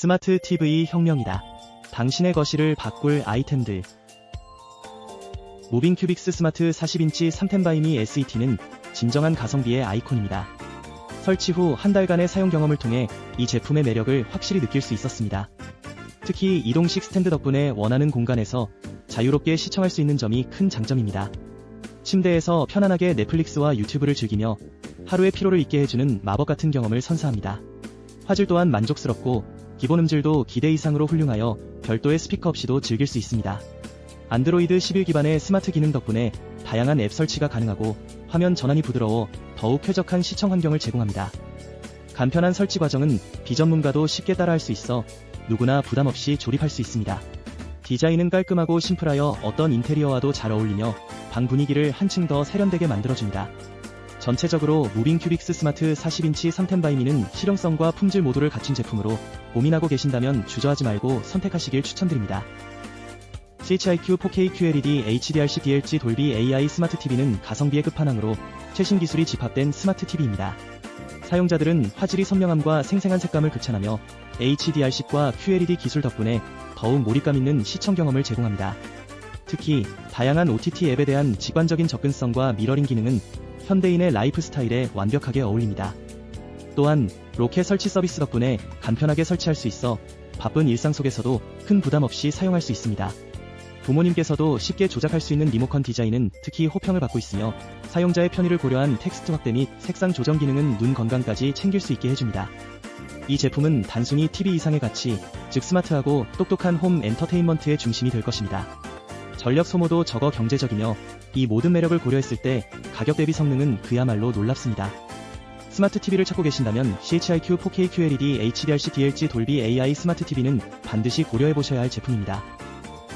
스마트 TV 혁명이다. 당신의 거실을 바꿀 아이템들. 무빙 큐빅스 스마트 40인치 3템바이미 SET는 진정한 가성비의 아이콘입니다. 설치 후 한 달간의 사용 경험을 통해 이 제품의 매력을 확실히 느낄 수 있었습니다. 특히 이동식 스탠드 덕분에 원하는 공간에서 자유롭게 시청할 수 있는 점이 큰 장점입니다. 침대에서 편안하게 넷플릭스와 유튜브를 즐기며 하루의 피로를 잊게 해주는 마법 같은 경험을 선사합니다. 화질 또한 만족스럽고 기본 음질도 기대 이상으로 훌륭하여 별도의 스피커 없이도 즐길 수 있습니다. 안드로이드 11 기반의 스마트 기능 덕분에 다양한 앱 설치가 가능하고 화면 전환이 부드러워 더욱 쾌적한 시청 환경을 제공합니다. 간편한 설치 과정은 비전문가도 쉽게 따라할 수 있어 누구나 부담 없이 조립할 수 있습니다. 디자인은 깔끔하고 심플하여 어떤 인테리어와도 잘 어울리며 방 분위기를 한층 더 세련되게 만들어줍니다. 전체적으로 무빙 큐빅스 스마트 40인치 3템바이미는 실용성과 품질 모두를 갖춘 제품으로 고민하고 계신다면 주저하지 말고 선택하시길 추천드립니다. CHIQ 4K QLED HDRC DLG 돌비 AI 스마트 TV는 가성비의 끝판왕으로 최신 기술이 집합된 스마트 TV입니다. 사용자들은 화질이 선명함과 생생한 색감을 극찬하며 HDRC과 QLED 기술 덕분에 더욱 몰입감 있는 시청 경험을 제공합니다. 특히 다양한 OTT 앱에 대한 직관적인 접근성과 미러링 기능은 현대인의 라이프 스타일에 완벽하게 어울립니다. 또한 로켓 설치 서비스 덕분에 간편하게 설치할 수 있어 바쁜 일상 속에서도 큰 부담 없이 사용할 수 있습니다. 부모님께서도 쉽게 조작할 수 있는 리모컨 디자인은 특히 호평을 받고 있으며 사용자의 편의를 고려한 텍스트 확대 및 색상 조정 기능은 눈 건강까지 챙길 수 있게 해줍니다. 이 제품은 단순히 TV 이상의 가치, 즉 스마트하고 똑똑한 홈 엔터테인먼트의 중심이 될 것입니다. 전력 소모도 적어 경제적이며 이 모든 매력을 고려했을 때 가격 대비 성능은 그야말로 놀랍습니다. 스마트 TV를 찾고 계신다면 CHIQ 4K QLED HDRC DLG 돌비 AI 스마트 TV는 반드시 고려해 보셔야 할 제품입니다.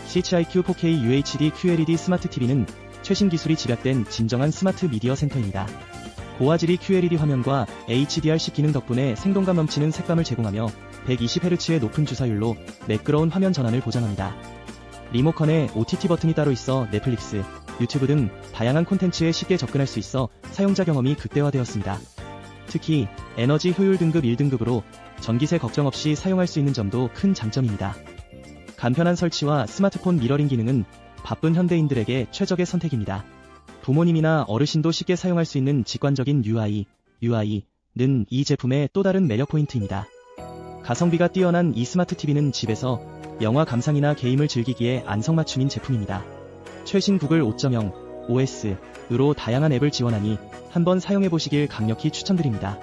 CHIQ 4K UHD QLED 스마트 TV는 최신 기술이 집약된 진정한 스마트 미디어 센터입니다. 고화질이 QLED 화면과 HDRC 기능 덕분에 생동감 넘치는 색감을 제공하며 120Hz의 높은 주사율로 매끄러운 화면 전환을 보장합니다. 리모컨에 OTT 버튼이 따로 있어 넷플릭스, 유튜브 등 다양한 콘텐츠에 쉽게 접근할 수 있어 사용자 경험이 극대화되었습니다. 특히 에너지 효율 등급 1등급으로 전기세 걱정 없이 사용할 수 있는 점도 큰 장점입니다. 간편한 설치와 스마트폰 미러링 기능은 바쁜 현대인들에게 최적의 선택입니다. 부모님이나 어르신도 쉽게 사용할 수 있는 직관적인 UI, UI는 이 제품의 또 다른 매력 포인트입니다. 가성비가 뛰어난 이 스마트 TV는 집에서 영화 감상이나 게임을 즐기기에 안성맞춤인 제품입니다. 최신 구글 5.0 OS으로 다양한 앱을 지원하니 한번 사용해보시길 강력히 추천드립니다.